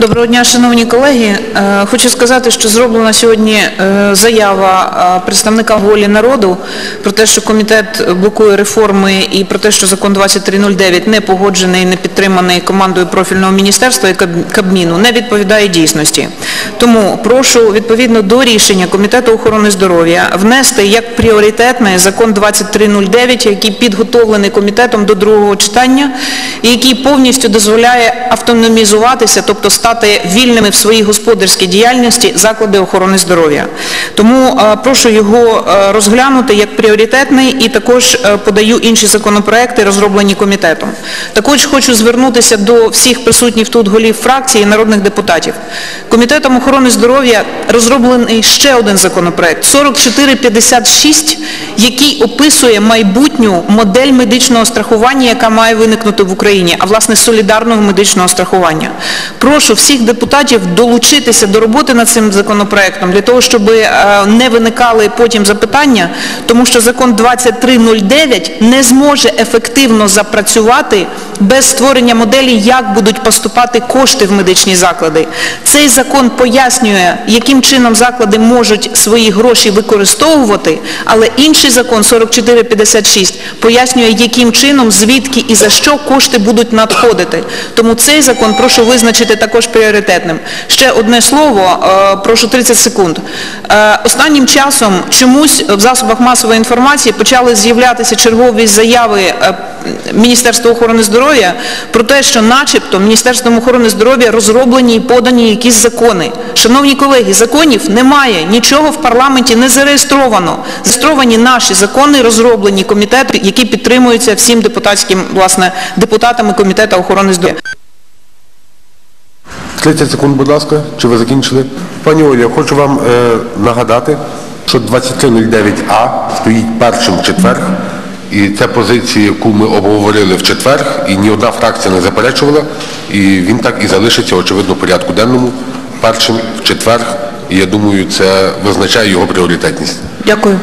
Доброго дня, шановні колеги. Е, Хочу сказати, що зроблена сьогодні е, заява е, представника волі народу про те, що комітет блокує реформи і про те, що закон 2309 не погоджений, не підтриманий командою профільного міністерства і Кабміну, не відповідає дійсності. Тому прошу відповідно до рішення Комітету охорони здоров'я внести як пріоритетний закон 2309, який підготовлений комітетом до другого читання який повністю дозволяє автономізуватися, тобто стати вільними в своїй господарській діяльності заклади охорони здоров'я. Тому е, прошу його е, розглянути як пріоритетний і також е, подаю інші законопроекти, розроблені комітетом. Також хочу звернутися до всіх присутніх тут голів фракцій і народних депутатів. Комітетом охорони здоров'я розроблений ще один законопроект 4456, який описує майбутню модель медичного страхування, яка має виникнути в Україні, а власне солідарного медичного страхування. Прошу всіх депутатів долучитися до роботи над цим законопроектом для того, щоб е, не виникали потім запитання, тому що закон 2309 не зможе ефективно запрацювати без створення моделі, як будуть поступати кошти в медичні заклади. Цей закон пояснює, яким чином заклади можуть свої гроші використовувати, але інший закон 4456 пояснює, яким чином, звідки і за що кошти будуть надходити. Тому цей закон прошу визначити також пріоритетним. Ще одне слово, е, прошу 30 секунд. Е, Останнім часом чомусь в засобах масової інформації почали з'являтися чергові заяви е, Міністерства охорони здоров'я про те, що начебто Міністерством охорони здоров'я розроблені і подані якісь закони. Шановні колеги, законів немає, нічого в парламенті не зареєстровано. Зареєстровані наші закони, розроблені комітетом, які підтримуються всім депутатським, власне, депутатами Комітету охорони здоров'я. 30 секунд, будь ласка. Чи ви закінчили? Пані Олі, я хочу вам е, нагадати, що 2309А стоїть першим четвер, і це позиція, яку ми обговорили в четвер, і ні одна фракція не заперечувала, і він так і залишиться, очевидно, порядку денному, першим в четвер, і я думаю, це визначає його пріоритетність. Дякую.